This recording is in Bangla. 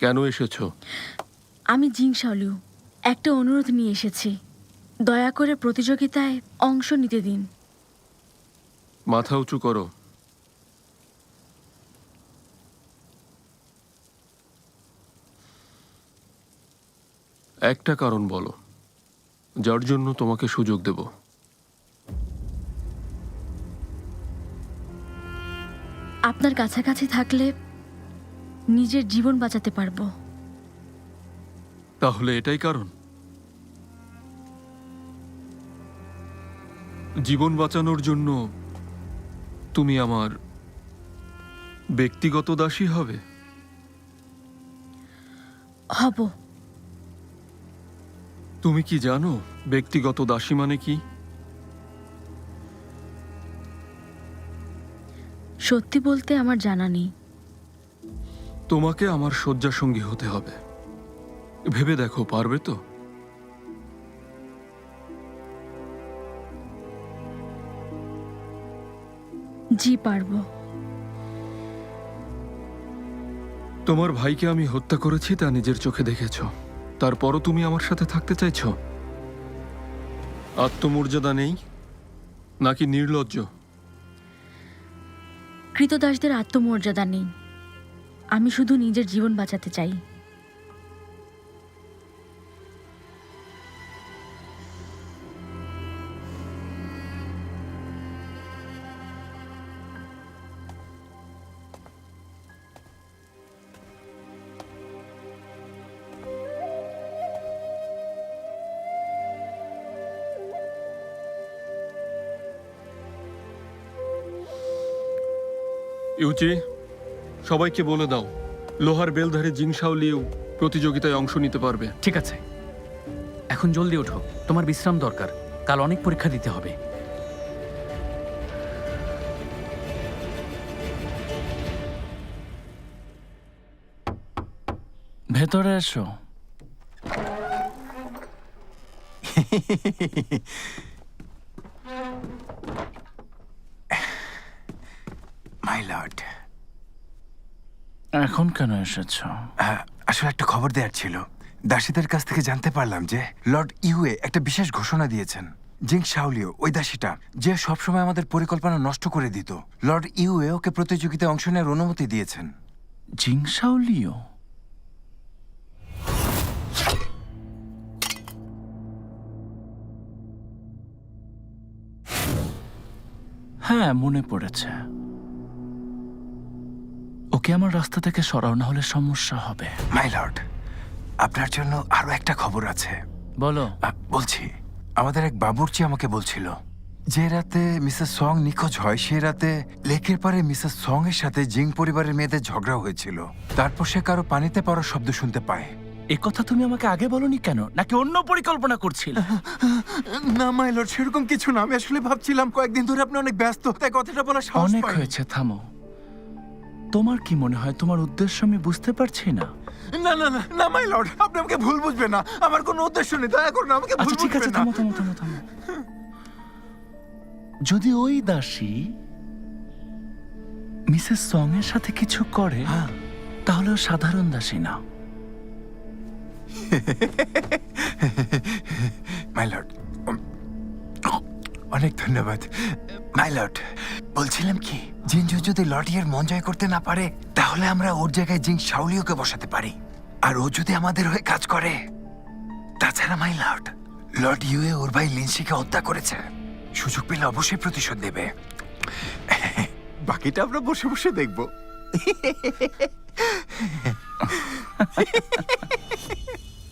কেন এসেছ? আমি জিং শাওলিউ একটা অনুরোধ নিয়ে এসেছি। দয়া করে প্রতিযোগিতায় অংশ নিতে দিন। মাথা উঁচু করো। একটা কারণ বলো যার জন্য তোমাকে সুযোগ দেব। আপনার কাছাকাছি থাকলে নিজের জীবন বাঁচাতে পারব। তাহলে এটাই কারণ? জীবন বাঁচানোর জন্য তুমি আমার ব্যক্তিগত দাসী হবে? হব। তুমি কি জানো ব্যক্তিগত দাসী মানে কি? সত্যি বলতে আমার জানা নেই। তোমাকে আমার শয্যাসঙ্গী হতে হবে। ভেবে দেখো পারবে তো? জি পারব। তোমার ভাইকে আমি হত্যা করেছি তা নিজের চোখে দেখেছ। তারপরও তুমি আমার সাথে থাকতে চাইছ? আত্মমর্যাদা নেই নাকি নির্লজ্জ? কৃতদাসদের আত্মমর্যাদা নেই। আমি শুধু নিজের জীবন বাঁচাতে চাই। ইউচি সবাইকে বলে দাও লোহার বেলধারী জিংসাও লিউ প্রতিযোগিতায় অংশ নিতে পারবে। ঠিক আছে। এখন জলদি ওঠো। তোমার বিশ্রাম দরকার। কাল অনেক পরীক্ষা দিতে হবে। ভেতরে এসো মাই লর্ড এখন কেন এসেছ? আসলে একটা খবর দেওয়ার ছিল। দাসীদের কাছ থেকে জানতে পারলাম যে লর্ড ইউএ একটা বিশেষ ঘোষণা দিয়েছেন। জিং শাওলিও ওই দাসীটা যে সবসময় আমাদের পরিকল্পনা নষ্ট করে দিত। লর্ড ইউএ ওকে প্রতিযোগিতায় অংশ নেওয়ার অনুমতি দিয়েছেন। জিংসাউলিও হ্যাঁ মনে পড়েছে। ওকে আমার রাস্তা থেকে সরাও না হলে সমস্যা হবে। মাই লর্ড আপনার জন্য আরও একটা খবর আছে। বলো। বলছি আমাদের এক বাবুর্চি আমাকে বলছিল যে রাতে মিসেস সং নিখোঁজ হয় সে রাতে লেকের পারে মিসেস সং এর সাথে জিং পরিবারের মেয়েদের ঝগড়া হয়েছিল। তারপর সে কারও পানিতে পড়ার শব্দ শুনতে পায়। এ কথা তুমি আমাকে আগে বলনি কেন? নাকি অন্য পরিকল্পনা করছিল? না মাই লর্ড সেরকম কিছু না। আমি আসলে ভাবছিলাম কয়েকদিন ধরে আপনি অনেক ব্যস্ত তাই কথাটা বলা সাহস অনেক পাইনি। হয়েছে থামো। তোমার কি মনে হয় তোমার উদ্দেশ্য আমি বুঝতে পারছি না? না না না না মাই লর্ড আপনি আমাকে ভুল বুঝবেন না। আমার কোনো উদ্দেশ্য নেই দয়া করুন আমাকে ভুল আচ্ছা ঠিক আছে বুঝবেন না। থামো থামো থামো থামো। যদি ওই দাসী মিসেস সং এর সাথে কিছু করে হ্যাঁ। তাহলে ও সাধারণ দাসী না। মাই লর্ড অনেক ধন্যবাদ। মাই লর্ড বলছিলাম কি জিনজু যদি লর্ডিয়ার মন জয় করতে না পারে তাহলে আমরা ওর জায়গায় জিং শাওলিওকে বসাতে পারি। আর ও যদি আমাদের হয়ে কাজ করে তাছাড়া মাই লর্ড লর্ড ইউএ ওর ভাই লিনসিকে হত্যা করেছে। সুযোগ পেলে অবশ্যই প্রতিশোধ দেবে বাকিটা আমরা বসে বসে দেখব।